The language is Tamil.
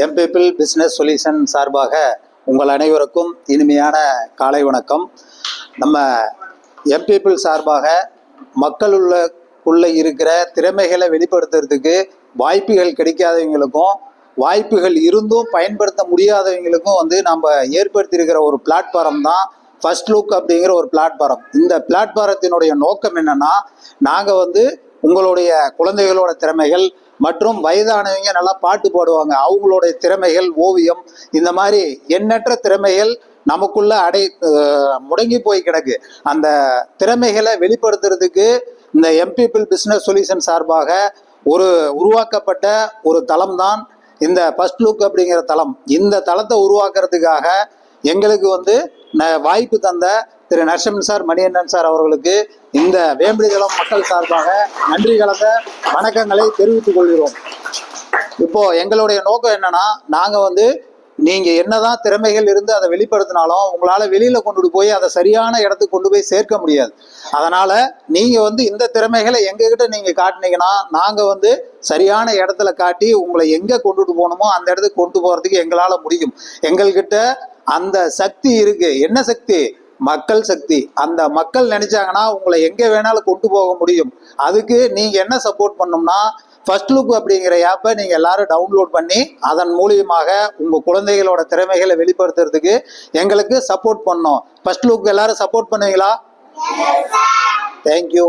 எம்பிபிள் பிஸ்னஸ் சொல்யூஷன் சார்பாக உங்கள் அனைவருக்கும் இனிமையான காலை வணக்கம். நம்ம எம்பிபிள் சார்பாக மக்கள் உள்ள இருக்கிற திறமைகளை வெளிப்படுத்துறதுக்கு வாய்ப்புகள் கிடைக்காதவங்களுக்கும் வாய்ப்புகள் இருந்தும் பயன்படுத்த முடியாதவங்களுக்கும் வந்து நம்ம ஏற்படுத்தியிருக்கிற ஒரு பிளாட்ஃபாரம் தான் ஃபர்ஸ்ட் லுக் அப்படிங்கிற ஒரு பிளாட்ஃபாரம் இந்த பிளாட்ஃபாரத்தினுடைய நோக்கம் என்னன்னா நாங்கள் வந்து உங்களுடைய குழந்தைகளோட திறமைகள் மற்றும் வயதானவங்க நல்லா பாட்டு பாடுவாங்க. அவங்களுடைய திறமைகள் ஓவியம் இந்த மாதிரி எண்ணற்ற திறமைகள் நமக்குள்ள அடை முடங்கி போய் கிடக்கு. அந்த திறமைகளை வெளிப்படுத்துறதுக்கு இந்த எம்பிபிள் பிஸ்னஸ் சொல்யூஷன் சார்பாக ஒரு உருவாக்கப்பட்ட ஒரு தளம் தான் இந்த ஃபர்ஸ்ட் லுக் அப்படிங்கிற தளம். இந்த தளத்தை உருவாக்குறதுக்காக எங்களுக்கு வந்து வாய்ப்பு தந்த திரு நரசிம்மன் சார் மணியண்ணன் சார் அவர்களுக்கு இந்த வேம்பிலிதளம் மக்கள் சார்பாக நன்றி கலந்த வணக்கங்களை தெரிவித்துக் கொள்கிறோம். இப்போ எங்களுடைய நோக்கம் என்னன்னா நாங்க வந்து நீங்க என்னதான் திறமைகள் இருந்து அதை வெளிப்படுத்தினாலும் உங்களால வெளியில கொண்டு போய் அதை சரியான இடத்துக்கு கொண்டு போய் சேர்க்க முடியாது. அதனால நீங்க வந்து இந்த திறமைகளை எங்ககிட்ட நீங்க காட்டினீங்கன்னா நாங்க வந்து சரியான இடத்துல காட்டி உங்களை எங்க கொண்டுட்டு போகணுமோ அந்த இடத்துக்கு கொண்டு போறதுக்கு எங்களால முடியும். எங்கள்கிட்ட அந்த சக்தி இருக்கு. என்ன சக்தி? மக்கள் சக்தி. அந்த மக்கள் நினைச்சாங்கன்னா உங்களை எங்க வேணாலும் கொண்டு போக முடியும். அதுக்கு நீங்க என்ன சப்போர்ட் பண்ணணும்னா ஃபர்ஸ்ட் லுக் அப்படிங்கிற ஆப்பை நீங்க எல்லாரும் டவுன்லோட் பண்ணி அதன் மூலியமாக உங்க குழந்தைகளோட திறமைகளை வெளிப்படுத்துறதுக்கு எங்களுக்கு சப்போர்ட் பண்ணோம் ஃபர்ஸ்ட் லுக் எல்லாரும் சப்போர்ட் பண்ணுவீங்களா? Thank you